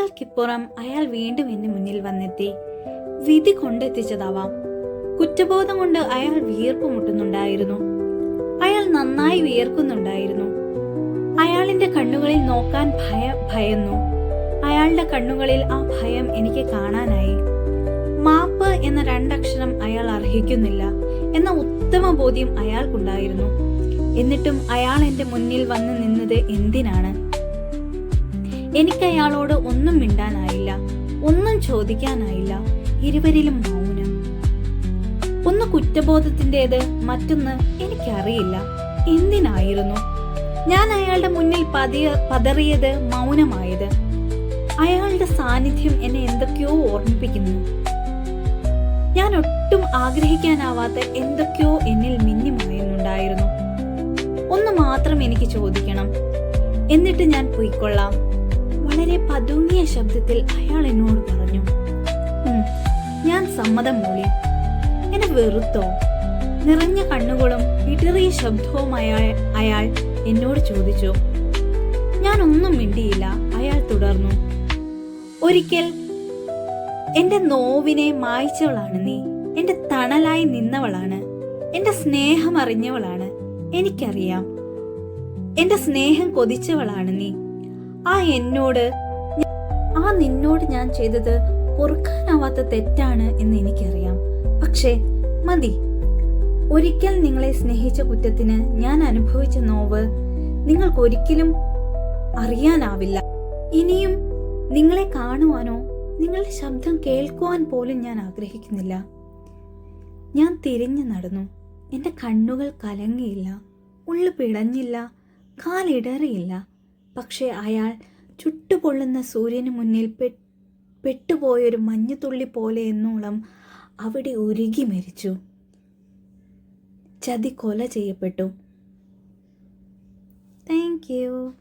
വർഷങ്ങൾക്കിപ്പുറം അയാൾ വീണ്ടും എന്റെ മുന്നിൽ വന്നെത്തി. വിധി കൊണ്ടെത്തിച്ചതാവാം. കുറ്റബോധം കൊണ്ട് അയാൾ വിയർപ്പ് മുട്ടുന്നുണ്ടായിരുന്നു. അയാൾ നന്നായി വിയർക്കുന്നുണ്ടായിരുന്നു. അയാളിന്റെ കണ്ണുകളിൽ നോക്കാൻ ഭയ ഭയന്നു. അയാളുടെ കണ്ണുകളിൽ ആ ഭയം എനിക്ക് കാണാനായി. മാപ്പ് എന്ന രണ്ടക്ഷരം അയാൾ അർഹിക്കുന്നില്ല എന്ന ഉത്തമ ബോധ്യം അയാൾക്കുണ്ടായിരുന്നു. എന്നിട്ടും അയാൾ എന്റെ മുന്നിൽ വന്ന് നിന്നത് എന്തിനാണ്? എനിക്ക് അയാളോട് ഒന്നും മിണ്ടാനായില്ല ഒന്നും ചോദിക്കാനായില്ല ഇരുവരിലും മൗനം. ഒന്ന് കുറ്റബോധത്തിന്റെത് മറ്റൊന്ന് എനിക്കറിയില്ല. എന്തിനായിരുന്നു? ഞാൻ അയാളുടെ മുന്നിൽ പതിയ പതറിയത് മൗനമായത്. അയാളുടെ സാന്നിധ്യം എന്നെ എന്തൊക്കെയോ ഓർമ്മിപ്പിക്കുന്നു. ഞാൻ ഒട്ടും ആഗ്രഹിക്കാനാവാത്ത എന്തൊക്കെയോ എന്നിൽ മിന്നിമറയുന്നുണ്ടായിരുന്നു. ഒന്ന് മാത്രം എനിക്ക് ചോദിക്കണം. എന്നിട്ട് ഞാൻ പോയിക്കൊള്ളാം. വളരെ പതുങ്ങിയ ശബ്ദത്തിൽ അയാൾ എന്നോട് പറഞ്ഞു ഞാൻ സമ്മതം മൂളി. എന്നെ വെറുത്തോ? നിറഞ്ഞ കണ്ണുകളും ഇടറിയ ശബ്ദവും അയാൾ അയാൾ എന്നോട് ചോദിച്ചു. ഞാൻ ഒന്നും മിണ്ടിയില്ല. അയാൾ തുടർന്നു ഒരിക്കൽ എന്റെ നോവിനെ മായ്ച്ചവളാണ് നീ. എന്റെ തണലായി നിന്നവളാണ്. എന്റെ സ്നേഹം അറിഞ്ഞവളാണ്. എനിക്കറിയാം. എന്റെ സ്നേഹം കൊതിച്ചവളാണ് നീ. ആ എന്നോട് ആ നിന്നോട് ഞാൻ ചെയ്തത് പൊറുക്കാനാവാത്ത തെറ്റാണ് എന്ന് എനിക്കറിയാം. പക്ഷേ മതി. ഒരിക്കൽ നിങ്ങളെ സ്നേഹിച്ച കുറ്റത്തിന് ഞാൻ അനുഭവിച്ച നോവ് നിങ്ങൾക്ക് ഒരിക്കലും അറിയാനാവില്ല. ഇനിയും നിങ്ങളെ കാണുവാനോ നിങ്ങളുടെ ശബ്ദം കേൾക്കുവാൻ പോലും ഞാൻ ആഗ്രഹിക്കുന്നില്ല. ഞാൻ തിരിഞ്ഞു നടന്നു. എന്റെ കണ്ണുകൾ കലങ്ങിയില്ല. ഉള്ളു പിടഞ്ഞില്ല. കാലിടറിയില്ല. പക്ഷേ അയാൾ ചുട്ടുപൊള്ളുന്ന സൂര്യന് മുന്നിൽ പെ പെട്ടുപോയൊരു മഞ്ഞുതുള്ളി പോലെ എന്നോളം അവിടെ ഉരുകി മരിച്ചു. ചതി കൊല ചെയ്യപ്പെട്ടു. Thank you.